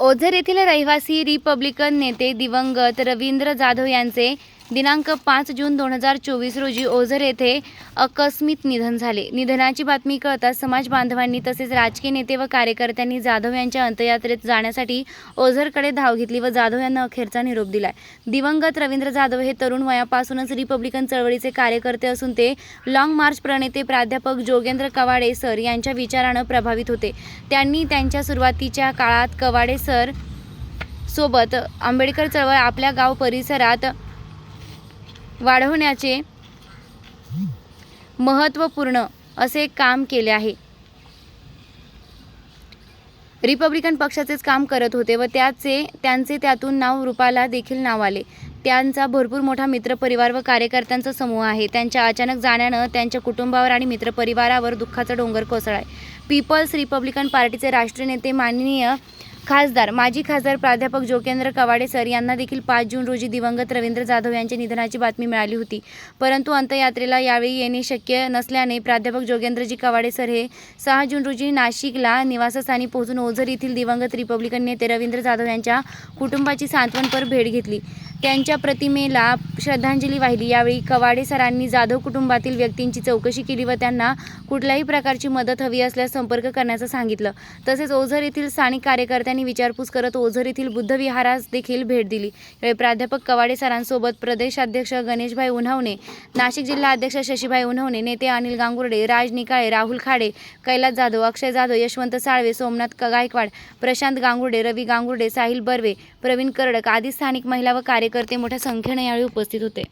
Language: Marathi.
ओझर येथील रहिवासी रिपब्लिकन नेते दिवंगत रवींद्र जाधव यांचे दिनांक पाच जून दोन हजार चोवीस रोजी ओझर येथे अकस्मित निधन झाले. निधनाची बातमी कळताच समाज बांधवांनी तसेच राजकीय नेते व कार्यकर्त्यांनी जाधव यांच्या अंत्ययात्रेत जाण्यासाठी ओझरकडे धाव घेतली व जाधव यांना अखेरचा निरोप दिलाय. दिवंगत रवींद्र जाधव हे तरुण वयापासूनच रिपब्लिकन चळवळीचे कार्यकर्ते असून ते लाँग मार्च प्रणेते प्राध्यापक जोगेंद्र कवाडे सर यांच्या विचारानं प्रभावित होते. त्यांनी त्यांच्या सुरुवातीच्या काळात कवाडे सर सोबत आंबेडकर चळवळ आपल्या गाव परिसरात वाढवण्याचे महत्त्वपूर्ण असे काम केले आहे. रिपब्लिकन पक्षाचेच काम करत होते व त्याचे त्यांचे त्यातून नाव रूपाला देखील नाव आले. त्यांचा भरपूर मोठा मित्रपरिवार व कार्यकर्त्यांचा समूह आहे. त्यांच्या अचानक जाण्यानं त्यांच्या कुटुंबावर आणि मित्रपरिवारावर दुःखाचा डोंगर कोसळाय. पीपल्स रिपब्लिकन पार्टीचे राष्ट्रीय नेते माननीय खासदार माजी खासदार प्राध्यापक जोगेंद्र कवाडे सर यांना देखील पाच जून रोजी दिवंगत रवींद्र जाधव यांच्या निधनाची बातमी मिळाली होती. परंतु अंत्ययात्रेला यावेळी येणे शक्य नसल्याने प्राध्यापक जोगेंद्रजी कवाडे सर हे सहा जून रोजी नाशिकला निवासस्थानी पोहोचून ओझर येथील दिवंगत रिपब्लिकन नेते रवींद्र जाधव यांच्या कुटुंबाची सांत्वनपर भेट घेतली. त्यांच्या प्रतिमेला श्रद्धांजली वाहिली. यावेळी कवाडे सरांनी जाधव कुटुंबातील व्यक्तींची चौकशी केली व त्यांना कुठल्याही प्रकारची मदत हवी असल्यास संपर्क करण्याचं सांगितलं. तसेच ओझर येथील स्थानिक कार्यकर्त्यांनी विचारपूस करत ओझर येथील बुद्धविहारास देखील भेट दिली. यावेळी प्राध्यापक कवाडे सरांसोबत प्रदेशाध्यक्ष गणेशभाई उन्हवणे नाशिक जिल्हा अध्यक्ष शशीभाई उन्हवणे नेते अनिल गांगुर्डे राज निकाळे राहुल खाडे कैलास जाधव अक्षय जाधव यशवंत साळवे सोमनाथ गायकवाड प्रशांत गांगुर्डे रवी गांगुर्डे साहिल बर्वे प्रवीण करडक आदी स्थानिक महिला व कार्यकर्ते मोठ्या संख्येने यावेळी उपस्थित होते.